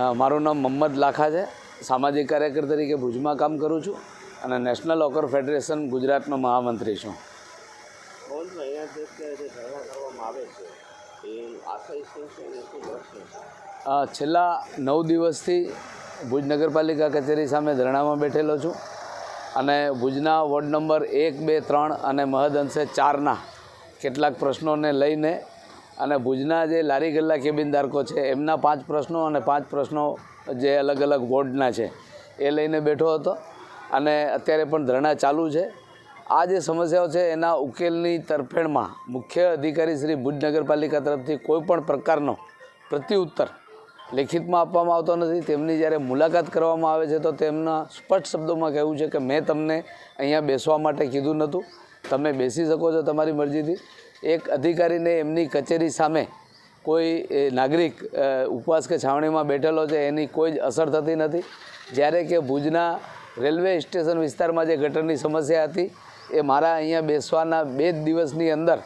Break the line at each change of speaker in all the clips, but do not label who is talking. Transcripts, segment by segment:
મારું નામ મોહમ્મદ લાખા છે. સામાજિક કાર્યકર તરીકે ભુજમાં કામ કરું છું અને નેશનલ ઓકર ફેડરેશન ગુજરાતનો મહામંત્રી છું. છેલ્લા નવ દિવસથી ભુજ નગરપાલિકા કચેરી સામે ધરણામાં બેઠેલો છું અને ભુજના વોર્ડ નંબર એક બે ત્રણ અને મહદઅંશે ચારના કેટલાક પ્રશ્નોને લઈને અને ભુજના જે લારી ગલ્લા કેબિનધારકો છે, એમના પાંચ પ્રશ્નો અને પાંચ પ્રશ્નો જે અલગ અલગ વોર્ડના છે, એ લઈને બેઠો હતો. અને અત્યારે પણ ધરણા ચાલુ છે. આ જે સમસ્યાઓ છે, એના ઉકેલની તરફેણમાં મુખ્ય અધિકારી શ્રી ભુજ નગરપાલિકા તરફથી કોઈપણ પ્રકારનો પ્રત્યુત્તર લેખિતમાં આપવામાં આવતો નથી. તેમની જ્યારે મુલાકાત કરવામાં આવે છે, તો તેમના સ્પષ્ટ શબ્દોમાં કહેવું છે કે, મેં તમને અહીંયા બેસવા માટે કીધું નહોતું. તમે બેસી શકો છો તમારી મરજીથી. એક અધિકારીને એમની કચેરી સામે કોઈ નાગરિક ઉપવાસ કે છાવણીમાં બેઠેલો છે, એની કોઈ જ અસર થતી નથી. જ્યારે કે ભુજના રેલવે સ્ટેશન વિસ્તારમાં જે ગટરની સમસ્યા હતી, એ મારા અહીંયા બેસવાના બે જ દિવસની અંદર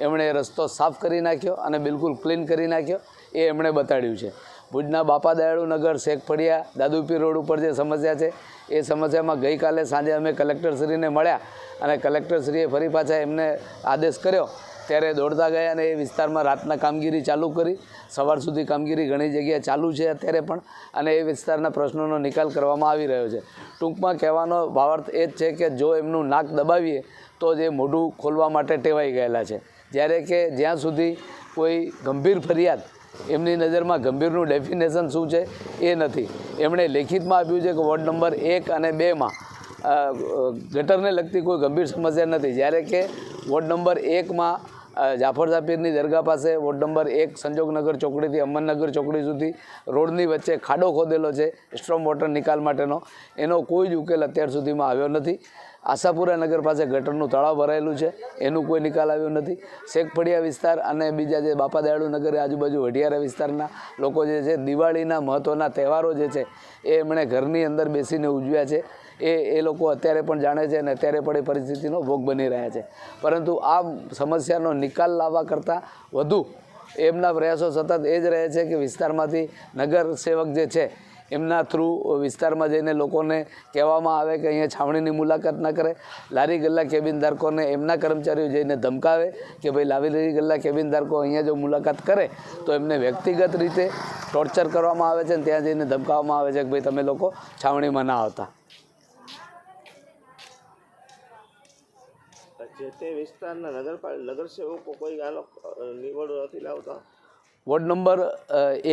એમણે રસ્તો સાફ કરી નાખ્યો અને બિલકુલ ક્લીન કરી નાખ્યો, એ એમણે બતાડ્યું છે. ભુજના બાપા દયાળુ નગર શેખફળિયા દાદુપીર રોડ ઉપર જે સમસ્યા છે, એ સમસ્યામાં ગઈકાલે સાંજે અમે કલેક્ટરશ્રીને મળ્યા અને કલેક્ટરશ્રીએ ફરી પાછા એમને આદેશ કર્યો ત્યારે દોડતા ગયા અને એ વિસ્તારમાં રાતના કામગીરી ચાલુ કરી. સવાર સુધી કામગીરી ઘણી જગ્યાએ ચાલુ છે અત્યારે પણ અને એ વિસ્તારના પ્રશ્નોનો નિકાલ કરવામાં આવી રહ્યો છે. ટૂંકમાં કહેવાનો ભાવાર્થ એ જ છે કે જો એમનું નાક દબાવીએ તો જે મોઢું ખોલવા માટે ટેવાઈ ગયેલા છે. જ્યારે કે જ્યાં સુધી કોઈ ગંભીર ફરિયાદ, એમની નજરમાં ગંભીરનું ડેફિનેશન શું છે એ નથી. એમણે લેખિતમાં આપ્યું છે કે વોર્ડ નંબર એક અને બેમાં ગટરને લગતી કોઈ ગંભીર સમસ્યા નથી. જ્યારે કે વોર્ડ નંબર એકમાં જાફર ઝાફીરની દરગાહ પાસે, વોર્ડ નંબર એક સંજોગનગર ચોકડીથી અમનનગર ચોકડી સુધી રોડની વચ્ચે ખાડો ખોદેલો છે, સ્ટ્રોમ વોટર નિકાલ માટેનો. એનો કોઈ જ ઉકેલ અત્યાર સુધીમાં આવ્યો નથી. આશાપુરા નગર પાસે ગટરનું તળાવ ભરાયેલું છે, એનું કોઈ નિકાલ આવ્યો નથી. શેખફળિયા વિસ્તાર અને બીજા જે બાપા દયાળુ નગર આજુબાજુ વઢિયારા વિસ્તારના લોકો જે છે, દિવાળીના મહત્ત્વના તહેવારો જે છે, એ એમણે ઘરની અંદર બેસીને ઉજવ્યા છે. એ એ લોકો અત્યારે પણ જાણે છે અને અત્યારે પણ એ પરિસ્થિતિનો ભોગ બની રહ્યા છે. પરંતુ આ સમસ્યાનો નિકાલ લાવવા કરતાં વધુ એમના પ્રયાસો સતત એ જ રહે છે કે વિસ્તારમાંથી નગર સેવક જે છે, એમના થ્રુ વિસ્તારમાં જઈને લોકોને કહેવામાં આવે કે અહીંયા છાવણીની મુલાકાત ન કરે. લારી ગલ્લા કેબિનધારકોને એમના કર્મચારીઓ જઈને ધમકાવે કે ભાઈ લારી ગલ્લા કેબિનધારકો અહીંયા જો મુલાકાત કરે, તો એમને વ્યક્તિગત રીતે ટોર્ચર કરવામાં આવે છે અને ત્યાં જઈને ધમકાવવામાં આવે છે કે ભાઈ તમે લોકો છાવણીમાં ના આવતા.
જે તે વિસ્તારના નગરપાલ નગરસેવકો કોઈ આનો નિવડો નથી લાવતા.
વોર્ડ નંબર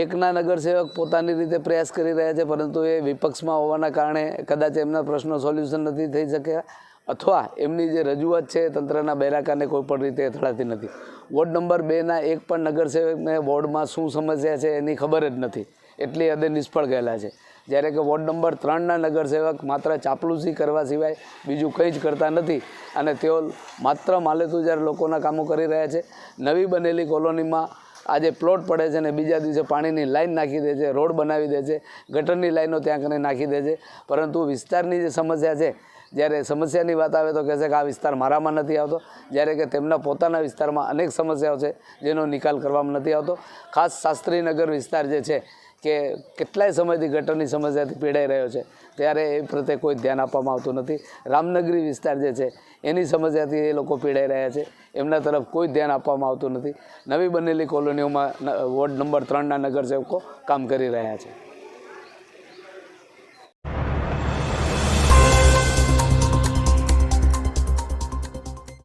એકના નગરસેવક પોતાની રીતે પ્રયાસ કરી રહ્યા છે, પરંતુ એ વિપક્ષમાં હોવાના કારણે કદાચ એમના પ્રશ્નો સોલ્યુશન નથી થઈ શક્યા, અથવા એમની જે રજૂઆત છે તંત્રના બેરાકાને કોઈ પણ રીતે અથડાતી નથી. વોર્ડ નંબર બેના એક પણ નગરસેવકને વોર્ડમાં શું સમસ્યા છે એની ખબર જ નથી. એટલી હદે નિષ્ફળ ગયેલા છે. જ્યારે કે વોર્ડ નંબર ત્રણના નગરસેવક માત્ર ચાપલુસી કરવા સિવાય બીજું કંઈ જ કરતા નથી અને તેઓ માત્ર માલેતું જ્યારે લોકોના કામો કરી રહ્યા છે. નવી બનેલી કોલોનીમાં આજે પ્લોટ પડે છે અને બીજા દિવસે પાણીની લાઈન નાખી દે છે, રોડ બનાવી દે છે, ગટરની લાઈનો ત્યાં કરીને નાખી દે છે. પરંતુ વિસ્તારની જે સમસ્યા છે, જ્યારે સમસ્યાની વાત આવે તો કહેશે કે આ વિસ્તાર મારામાં નથી આવતો. જ્યારે કે તેમના પોતાના વિસ્તારમાં અનેક સમસ્યાઓ છે, જેનો નિકાલ કરવામાં નથી આવતો. ખાસ શાસ્ત્રીનગર વિસ્તાર જે છે કે કેટલાય સમયથી ગટરની સમસ્યાથી પીડાઈ રહ્યો છે, ત્યારે એ પ્રત્યે કોઈ ધ્યાન આપવામાં આવતું નથી. રામનગરી વિસ્તાર જે છે, એની સમસ્યાથી એ લોકો પીડાઈ રહ્યા છે. એમના તરફ કોઈ ધ્યાન આપવામાં આવતું નથી. નવી બનેલી કોલોનીઓમાં વોર્ડ નંબર ત્રણના નગરસેવકો કામ કરી રહ્યા છે.